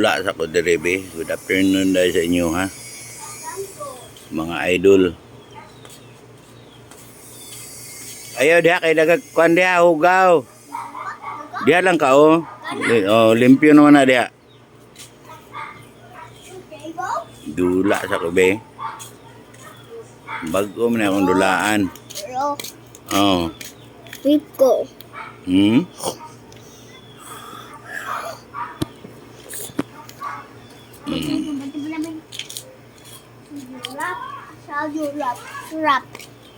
dula sa Kudirebe. Good afternoon dahil sa inyo ha. Mga idol. Ayaw diha kay dagat kuan diha hugaw. Diha lang ka oh. Oh, limpyo naman na diha. Dula sa kubi. Bago man akong dulaan. Oh. rip ko. Hmm? Rap.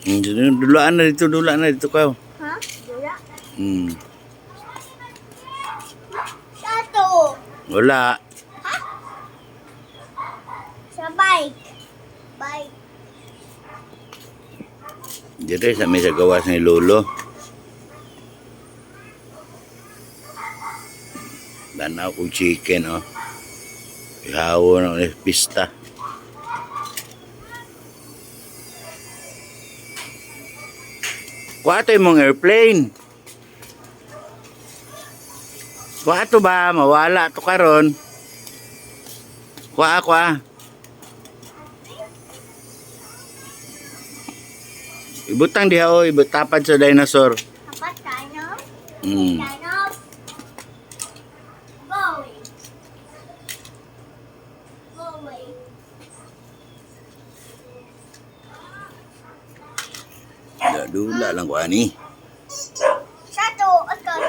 Hmm, Dulaan na dito, dulaan na dito ka. Ha? Dura. Hmm. Sato. Wala. Sa bike. Bike. Dito sa may gawas ni Lolo. Danaw kong chicken, oh. Ihawo na ulit pista. Kuha mong airplane. Kuha to ba? Mawala to karon. Kuha, kuha. Ibutang diha o, ibutapad sa dinosaur. Kapat tayo. Hmm. Dula lang ko ani. Sato. Otot.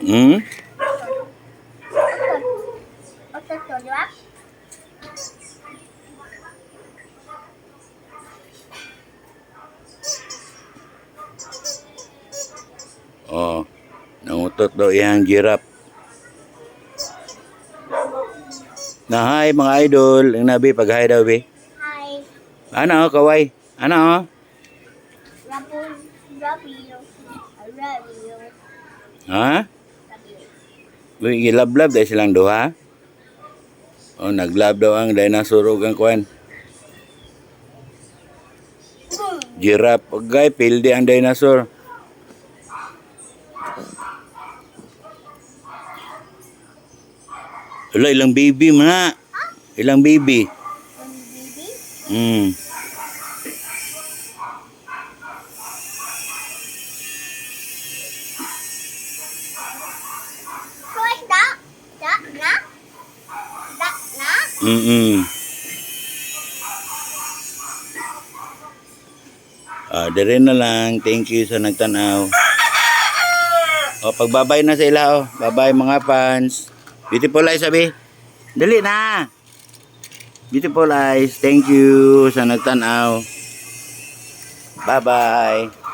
Hmm? Otot. Otot to, di ba? Oh. Nangutot daw iyang giraffe. Na hi mga idol, ang nabi pag hi daw bi. Hi. Ano kaway? Ano? Rapo. Rabio. Rabio. Ha? Uy, gilablab dahil silang duha. Oh, naglab daw ang dinosaur ug ang kwan. Hmm. Giraffe, pagay pildi ang dinosaur. Wala, ilang baby man Ilang baby. Ang baby. Hmm. Choice da. Da na. Da na. Mm Ah, dire na lang. Thank you sa nagtanaw. O, pagbabay na sa ila, oh. Bye-bye, mga fans. Beautiful eyes, sabi. Dali na. Beautiful eyes. Thank you sa nagtanaw. Bye-bye.